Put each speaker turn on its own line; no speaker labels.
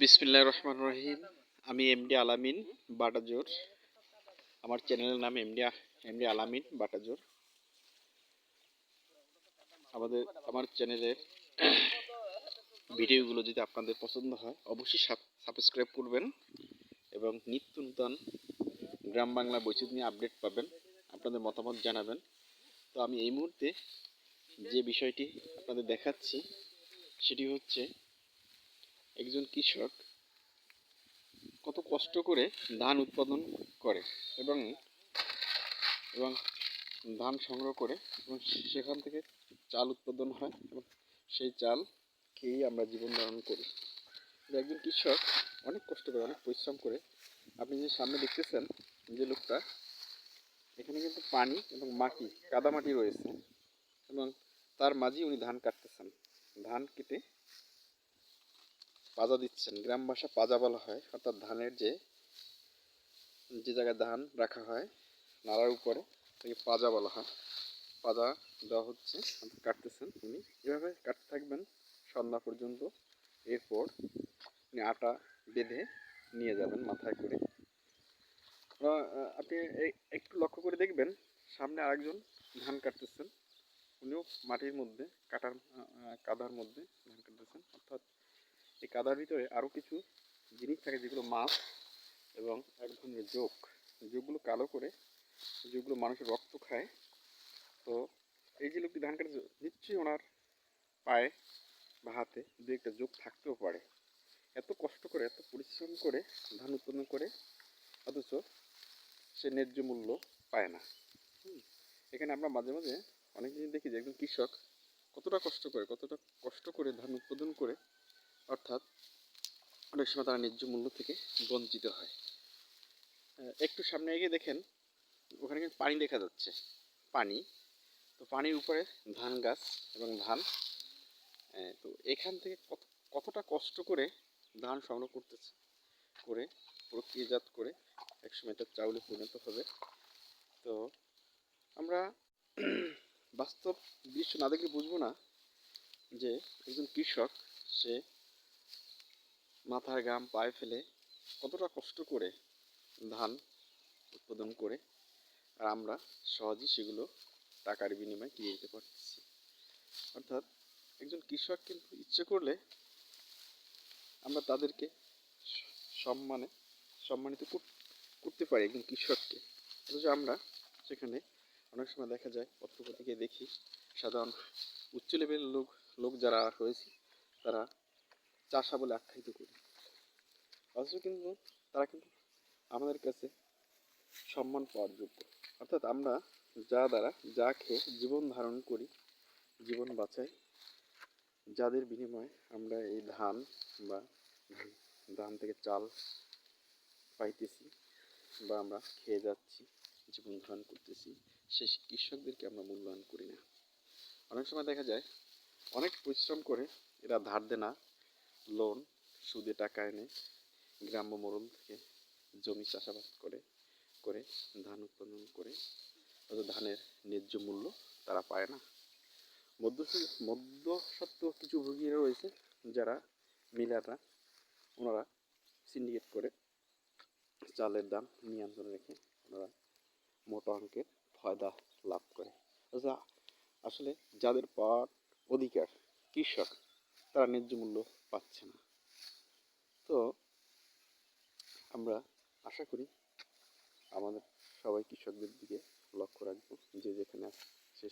বিসমিল্লাহ রহমান রহিম। আমি এমডি আলামিন বাটাজোর। আমার চ্যানেলের নাম এমডি এমডি আলামিন বাটাজোর। আমাদের আমার চ্যানেলের ভিডিওগুলো যদি আপনাদের পছন্দ হয়, অবশ্যই সাবস্ক্রাইব করবেন এবং নিত্য নূতন গ্রাম বাংলা বৈচিত্র্য নিয়ে আপডেট পাবেন, আপনাদের মতামত জানাবেন। তো আমি এই মুহূর্তে যে বিষয়টি আপনাদের দেখাচ্ছি, সেটি হচ্ছে একজন কৃষক কত কষ্ট করে ধান উৎপাদন করে এবং এবং ধান সংগ্রহ করে এবং সেখান থেকে চাল উৎপাদন হয় এবং সেই চাল খেয়েই আমরা জীবন ধারণ করি। একজন কৃষক অনেক কষ্ট করে, অনেক পরিশ্রম করে। আপনি যে সামনে দেখতেছেন যে লোকটা, এখানে কিন্তু পানি এবং মাটি কাদামাটি রয়েছে এবং তার মাঝেই উনি ধান কাটতেছেন। ধান কেটে পাজা দিচ্ছেন, গ্রাম ভাষা পাজা বলা হয়, অর্থাৎ ধানের যে যে জায়গায় ধান রাখা হয় নাড়ার উপরে তাকে পাজা বলা হয়। পাজা দেওয়া হচ্ছে কাটতেছেন উনি এভাবে কাটতে থাকবেন, সন্ধ্যা পর্যন্ত। এরপর উনি আটা বেঁধে নিয়ে যাবেন মাথায় করে। আপনি একটু লক্ষ্য করে দেখবেন, সামনে আরেকজন ধান কাটতেছেন। উনিও মাটির মধ্যে, কাটার কাদার মধ্যে ধান কাটতেছেন, অর্থাৎ এই কাদার ভিতরে আরও কিছু জিনিস থাকে, যেগুলো মাছ এবং এক ধরনের যোগ। যোগগুলো কালো করে যেগুলো মানুষের রক্ত খায়। তো এই যে লোকটি ধান কাটছে, নিশ্চয়ই ওনার পায়ে বা হাতে দু একটা যোগ থাকতেও পারে। এত কষ্ট করে, এত পরিশ্রম করে ধান উৎপাদন করে, অথচ সে ন্যায্য মূল্য পায় না। এখানে আমরা মাঝে মাঝে অনেক জিনিস দেখি যে একজন কৃষক কতটা কষ্ট করে, কতটা কষ্ট করে ধান উৎপাদন করে অর্থাৎ অনেক সময় তারা ন্যায্য মূল্য থেকে বঞ্চিত হয়। একটু সামনে এগিয়ে দেখেন, ওখানে কিন্তু পানি দেখা যাচ্ছে। পানি, তো পানির উপরে ধান গাছ এবং ধান তো এখান থেকে কত, কতটা কষ্ট করে ধান সংগ্রহ করতেছে, করে প্রক্রিয়াজাত করে একসময় এটা চাউলে পরিণত হবে। তো আমরা বাস্তব দৃশ্য না দেখলে বুঝব না যে একজন কৃষক, সে মাথার ঘাম পায়ে ফেলে কতটা কষ্ট করে ধান উৎপাদন করে, আর আমরা সহজেই সেগুলো টাকার বিনিময়ে কিনে নিতে পারতেছি। অর্থাৎ একজন কৃষক কিন্তু ইচ্ছে করলে আমরা তাদেরকে সম্মানে সম্মানিত করতে পারি একজন কৃষককে। অথচ আমরা সেখানে অনেক সময় দেখা যায়, পত্রপত্রিকায় দেখি, সাধারণ উচ্চ লেভেলের লোক লোক যারা রয়েছে, তারা চাষা বলে আখ্যায়িত করি। অথচ কিন্তু তারা কিন্তু আমাদের কাছে সম্মান পাওয়ার যোগ্য। অর্থাৎ আমরা যা দ্বারা যা খেয়ে জীবন ধারণ করি, জীবন বাঁচাই, যাদের বিনিময়ে আমরা এই ধান বা ধান- থেকে চাল পাইতেছি বা আমরা খেয়ে যাচ্ছি, জীবন ধারণ করতেছি সেই কৃষকদেরকে আমরা মূল্যায়ন করি না। অনেক সময় দেখা যায়, অনেক পরিশ্রম করে এরা ধার দেনা লোন, সুদে টাকা এনে গ্রাম্য মোড়ল থেকে জমি চাষাবাদ করে করে ধান উৎপাদন করে অথচ ধানের ন্যায্য মূল্য তারা পায় না। মধ্য মধ্যসত্ত্ব কিছু ভুগিয়ে রয়েছে যারা মিলাররা, ওনারা সিন্ডিকেট করে চালের দাম নিয়ন্ত্রণে রেখে ওনারা মোটা অঙ্কের ফায়দা লাভ করে। আসলে যাদের পাওয়ার অধিকার, কৃষক, তারা ন্যায্য মূল্য পাচ্ছে না। তো আমরা আশা করি আমাদের সবাই কৃষকদের দিকে লক্ষ্য রাখব, যে যেখানে আছে সে